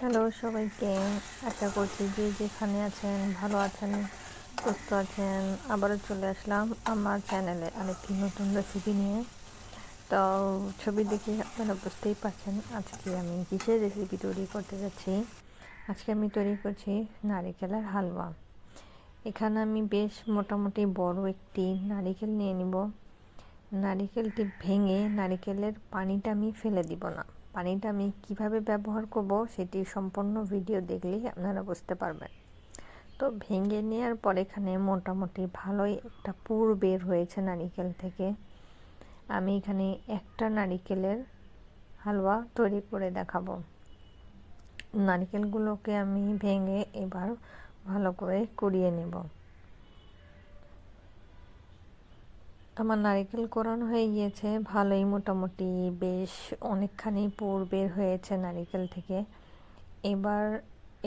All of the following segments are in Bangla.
হ্যালো সবাইকে। আশা করছি যে যেখানে আছেন, ভালো আছেন, সুস্থ আছেন, আবারও চলে আসলাম আমার চ্যানেলে আরেকটি নতুন রেসিপি নিয়ে। তো ছবি দেখে আপনারা বুঝতেই পারছেন আজকে আমি কিসের রেসিপি তৈরি করতে যাচ্ছি। আজকে আমি তৈরি করছি নারিকেলের হালুয়া। এখানে আমি বেশ মোটামুটি বড় একটি নারিকেল নিয়ে নিব। নারিকেলটি ভেঙে নারিকেলের পানিটা আমি ফেলে দিব না। পানিটা আমি কীভাবে ব্যবহার করব সেটি সম্পূর্ণ ভিডিও দেখলেই আপনারা বুঝতে পারবেন। তো ভেঙে নেওয়ার পর এখানে মোটামুটি ভালোই একটা পুর বের হয়েছে নারিকেল থেকে। আমি এখানে একটা নারিকেলের হালুয়া তৈরি করে দেখাবো। নারিকেলগুলোকে আমি ভেঙে এবার ভালো করে কুড়িয়ে নেব। আমার নারিকেল কোরানো হয়ে গিয়েছে, ভালোই মোটামুটি, বেশ অনেকখানি পোর বের হয়েছে নারিকেল থেকে। এবার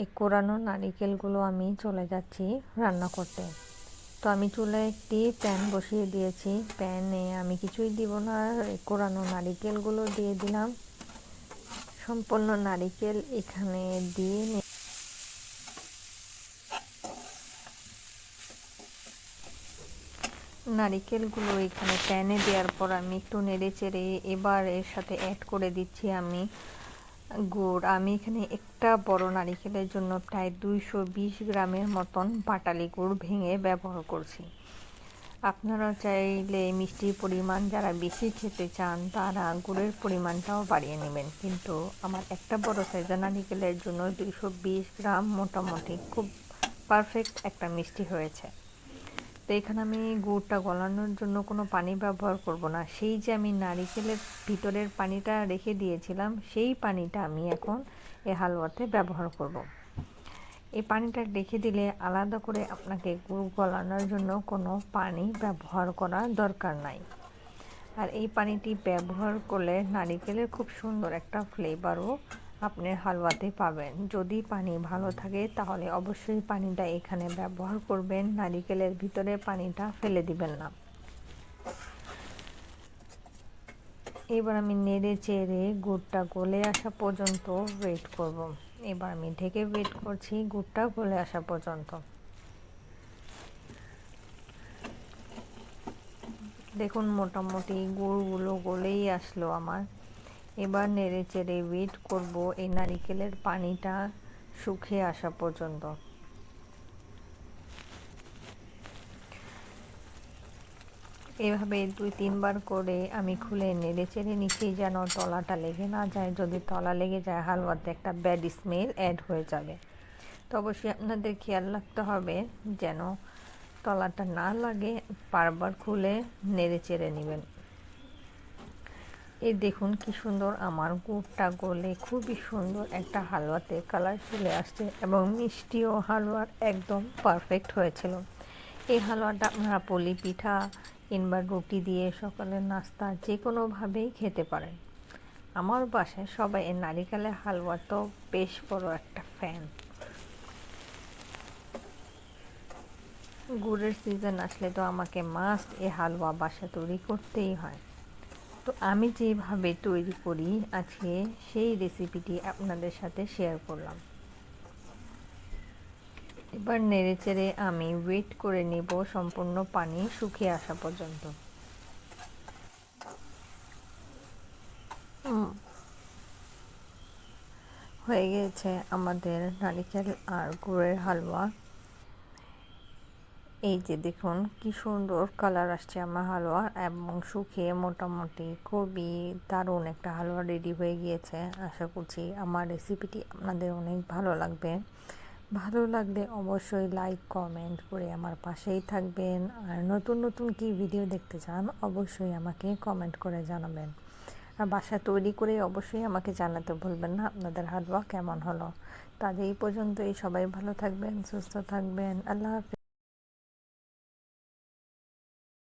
এই কোরানো নারিকেলগুলো আমি চলে যাচ্ছি রান্না করতে। তো আমি চুলে একটি প্যান বসিয়ে দিয়েছি। প্যানে আমি কিছুই দিব না কোরানো নারিকেলগুলো দিয়ে দিলাম। সম্পূর্ণ নারিকেল এখানে দিয়ে নারিকেলগুলো এখানে প্যানে দেওয়ার পর আমি একটু নেড়ে চেড়ে এবার এর সাথে অ্যাড করে দিচ্ছি আমি গুড়। আমি এখানে একটা বড় নারিকেলের জন্য প্রায় দুইশো বিশ গ্রামের মতন বাটালি গুড় ভেঙে ব্যবহার করছি। আপনারা চাইলে মিষ্টির পরিমাণ যারা বেশি খেতে চান, তারা গুড়ের পরিমাণটাও বাড়িয়ে নেবেন। কিন্তু আমার একটা বড় সাইজের নারিকেলের জন্য দুইশো বিশ গ্রাম মোটামুটি খুব পারফেক্ট একটা মিষ্টি হয়েছে। তো এখানে আমি গুড়টা গলানোর জন্য কোনো পানি ব্যবহার করব না সেই যে আমি নারিকেলের ভিতরের পানিটা রেখে দিয়েছিলাম, সেই পানিটা আমি এখন এ হালুয়াতে ব্যবহার করব। এই পানিটা রেখে দিলে আলাদা করে আপনাকে গুড় গলানোর জন্য কোনো পানি ব্যবহার করা দরকার নাই আর এই পানিটি ব্যবহার করলে নারিকেলের খুব সুন্দর একটা ফ্লেভারও আপনি হালুয়াতে পাবেন। যদি পানি ভালো থাকে, তাহলে অবশ্যই পানিটা এখানে ব্যবহার করবেন। নারিকেলের ভিতরে পানিটা ফেলে দিবেন না। এবার আমি নেড়ে চেড়ে গুড়টা গলে আসা পর্যন্ত ওয়েট করব। এবার আমি ঢেকে ওয়েট করছি গুড়টা গলে আসা পর্যন্ত। দেখুন, মোটামুটি গুড়গুলো গলেই আসলো আমার। এবার নেড়ে চেড়ে ওয়েট করব এই নারিকেলের পানিটা শুকিয়ে আসা পর্যন্ত। এভাবে দুই, তিনবার করে আমি খুলে নেড়ে চেড়ে নিচ্ছি যেন তলাটা লেগে না যায়। যদি তলা লেগে যায়, হালুয়াতে একটা ব্যাড স্মেল অ্যাড হয়ে যাবে। তো অবশ্যই আপনাদের খেয়াল রাখতে হবে যেন তলাটা না লাগে, বারবার খুলে নেড়ে চেড়ে নেবেন। এই দেখুন কি সুন্দর আমার গুড়টা গলে, খুবই সুন্দর একটা হালুয়াতে কালার চলে আসছে এবং মিষ্টিও হালুয়ার একদম পারফেক্ট হয়েছিল। এই হালুয়াটা আপনারা পলি পিঠা কিংবা রুটি দিয়ে সকালের নাস্তা যে কোনোভাবেই খেতে পারেন। আমার বাসায় সবাই এই নারিকেলের হালুয়া তো বেশ বড় একটা ফ্যান গুড়ের সিজন আসলে তো আমাকে মাস্ট এই হালুয়া বাসা তৈরি করতেই হয়। তো আমি যেভাবে তৈরি করি আজকে সেই রেসিপিটি আপনাদের সাথে শেয়ার করলাম। এবার নেড়ে চেড়ে আমি ওয়েট করে নেব সম্পূর্ণ পানি শুকিয়ে আসা পর্যন্ত। হয়ে গেছে আমাদের নারিকেল আর গুড়ের হালুয়া। এই যে দেখুন, কি সুন্দর কালার আসছে আমার হালুয়া এবং শুকিয়ে মোটামুটি খুবই দারুণ একটা হালুয়া রেডি হয়ে গিয়েছে। আশা করছি আমার রেসিপিটি আপনাদের অনেক ভালো লাগবে। ভালো লাগলে অবশ্যই লাইক কমেন্ট করে আমার পাশেই থাকবেন। আর নতুন নতুন কি ভিডিও দেখতে চান, অবশ্যই আমাকে কমেন্ট করে জানাবেন। আর বাসা তৈরি করে অবশ্যই আমাকে জানাতে ভুলবেন না, আপনাদের হালুয়া কেমন হলো। তাদের এই পর্যন্তই, সবাই ভালো থাকবেন, সুস্থ থাকবেন, আল্লাহ হাফিজ।